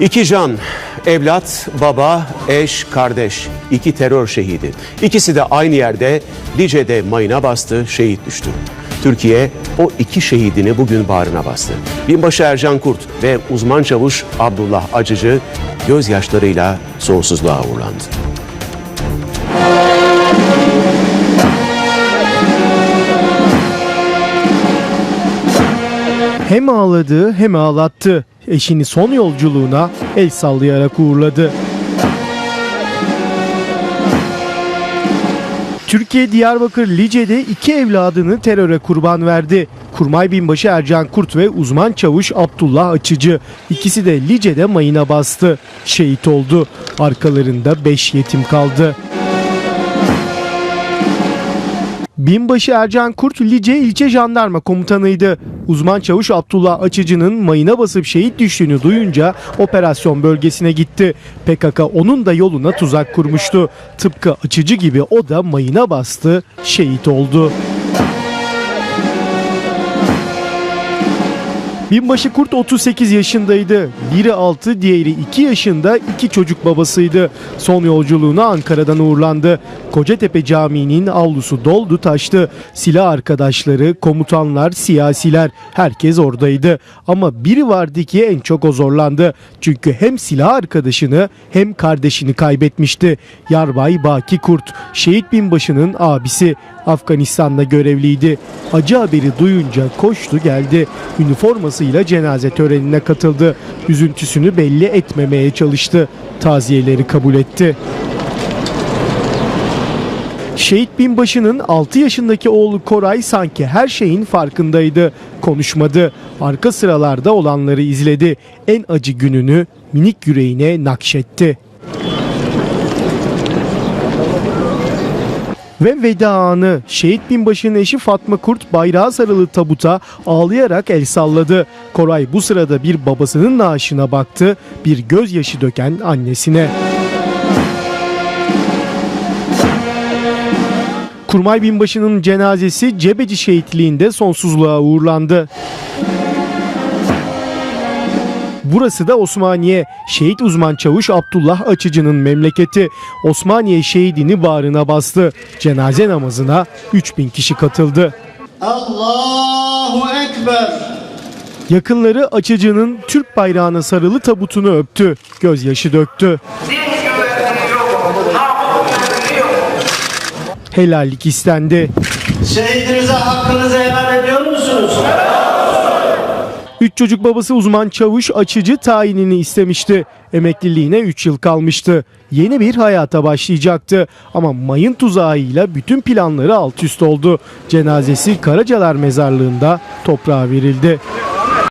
İki can, evlat, baba, eş, kardeş, iki terör şehidi. İkisi de aynı yerde Lice'de mayına bastı, şehit düştü. Türkiye o iki şehidini bugün bağrına bastı. Binbaşı Ercan Kurt ve uzman çavuş Abdullah Acıcı gözyaşlarıyla sonsuzluğa uğurlandı. Hem ağladı hem ağlattı. Eşini son yolculuğuna el sallayarak uğurladı. Türkiye Diyarbakır Lice'de iki evladını teröre kurban verdi. Kurmay Binbaşı Ercan Kurt ve uzman çavuş Abdullah Açıcı. İkisi de Lice'de mayına bastı. Şehit oldu. Arkalarında beş yetim kaldı. Binbaşı Ercan Kurt Lice ilçe jandarma komutanıydı. Uzman çavuş Abdullah Açıcı'nın mayına basıp şehit düştüğünü duyunca operasyon bölgesine gitti. PKK onun da yoluna tuzak kurmuştu. Tıpkı Açıcı gibi o da mayına bastı, şehit oldu. Binbaşı Kurt 38 yaşındaydı. Biri 6, diğeri 2 yaşında iki çocuk babasıydı. Son yolculuğuna Ankara'dan uğurlandı. Kocatepe Camii'nin avlusu doldu taştı. Silah arkadaşları, komutanlar, siyasiler herkes oradaydı. Ama biri vardı ki en çok o zorlandı. Çünkü hem silah arkadaşını hem kardeşini kaybetmişti. Yarbay Baki Kurt, şehit binbaşının abisi. Afganistan'da görevliydi. Acı haberi duyunca koştu geldi. Üniformasıyla cenaze törenine katıldı. Üzüntüsünü belli etmemeye çalıştı. Taziyeleri kabul etti. Şehit binbaşının 6 yaşındaki oğlu Koray sanki her şeyin farkındaydı. Konuşmadı. Arka sıralarda olanları izledi. En acı gününü minik yüreğine nakşetti. Ve veda anı. Şehit binbaşının eşi Fatma Kurt bayrağı sarılı tabuta ağlayarak el salladı. Koray bu sırada bir babasının naaşına baktı, bir gözyaşı döken annesine. Kurmay binbaşının cenazesi Cebeci şehitliğinde sonsuzluğa uğurlandı. Burası da Osmaniye. Şehit uzman çavuş Abdullah Açıcı'nın memleketi. Osmaniye şehidini bağrına bastı. Cenaze namazına 3000 kişi katıldı. Allahu Ekber. Yakınları Açıcı'nın Türk bayrağına sarılı tabutunu öptü. Gözyaşı döktü. Helallik istendi. Şehidinize hakkınızı helal ediyor çocuk babası uzman çavuş açıcı tayinini istemişti. Emekliliğine 3 yıl kalmıştı. Yeni bir hayata başlayacaktı. Ama mayın tuzağıyla bütün planları alt üst oldu. Cenazesi Karacalar mezarlığında toprağa verildi.